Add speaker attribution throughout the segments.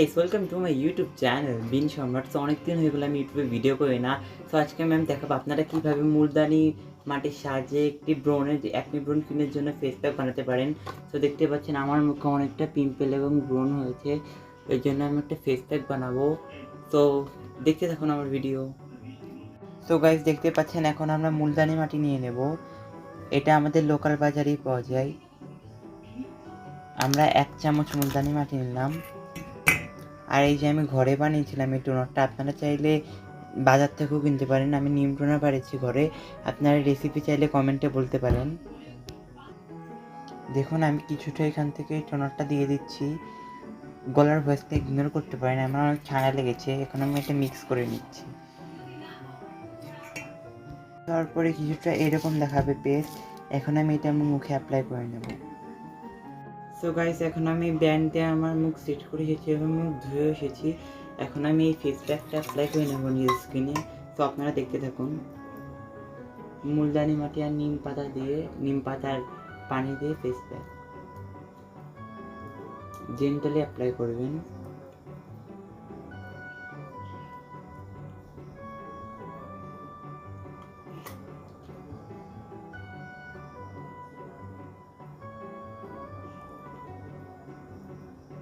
Speaker 1: Guys welcome to my YouTube channel বিন সম্রাট তো অনেকদিন হয়ে গেলো আমি ইউটিউবে ভিডিও করি না। তো আজকে ম্যাম দেখাবো আপনারা কীভাবে মূলদানি মাটির সাহায্যে একটি ব্রণের একটি ব্রণ ক্রিমের জন্য ফেস প্যাক বানাতে পারেন। তো দেখতে পাচ্ছেন আমার মুখে অনেকটা পিম্পল এবং ব্রণ হয়েছে। এর জন্য আমি একটা ফেস প্যাক বানাবো। তো দেখতে থাকুন আমার ভিডিও তো গাইস দেখতে পাচ্ছেন এখন আমরা মূলদানি মাটি নিয়ে নেব। এটা আমাদের লোকাল বাজারেই পাওয়া যায়। আমরা এক চামচ মূলদানি মাটি নিলাম। আর এই যে আমি ঘরে বানিয়েছিলাম এই টোনারটা আপনারা চাইলে বাজার থেকেও কিনতে পারেন। আমি নিম টোনার বানিয়েছি ঘরে। আপনারা রেসিপি চাইলে কমেন্টে বলতে পারেন। দেখুন, আমি কিছুটা এখান থেকে টোনারটা দিয়ে দিচ্ছি। গলার ভয়েসটা ইগনোর করতে পারেন, আমার অনেক ছানা লেগেছে। এখন আমি এটা মিক্স করে নিচ্ছি। তারপরে কিছুটা এরকম দেখাবে পেস্ট এখন আমি এটা আমার মুখে অ্যাপ্লাই করে নেব। সো গাইস এখন আমি ব্যান্ড দিয়ে আমার মুখ সেট করে এসেছি এবং মুখ ধুয়ে এসেছি। এখন আমি এই ফেস প্যাকটা অ্যাপ্লাই করে নেব নিজের স্কিনে তো আপনারা দেখতে থাকুন। মুলদানি মাটি আর নিম পাতা দিয়ে, নিম পাতার পানি দিয়ে ফেস প্যাক জেন্টালি অ্যাপ্লাই করবেন।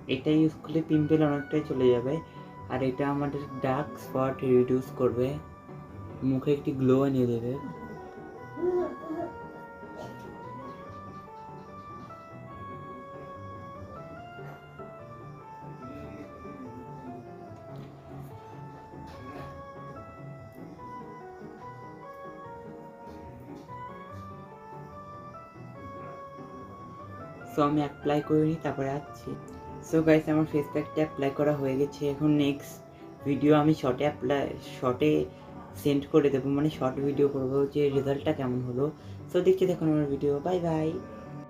Speaker 1: এটা ইউজ করলে পিম্পল অনেকটাই চলে যাবে। আর এটা আমাদের ডার্ক স্পট রিডিউস করবে। মুখে একটি গ্লো এনে দেবে। সো আমি অ্যাপ্লাই করে নিই, তারপরে আসছি। সো গাইস আমার ফেস প্যাকটা অ্যাপ্লাই করা হয়ে গেছে। এখন নেক্সট ভিডিও আমি শর্টে অ্যাপ্লাই শর্টে সেন্ড করে দেবো। মানে শর্ট ভিডিও করব যে রেজাল্টটা কেমন হলো। সো দেখছি দেখুন আমার ভিডিও বাই বাই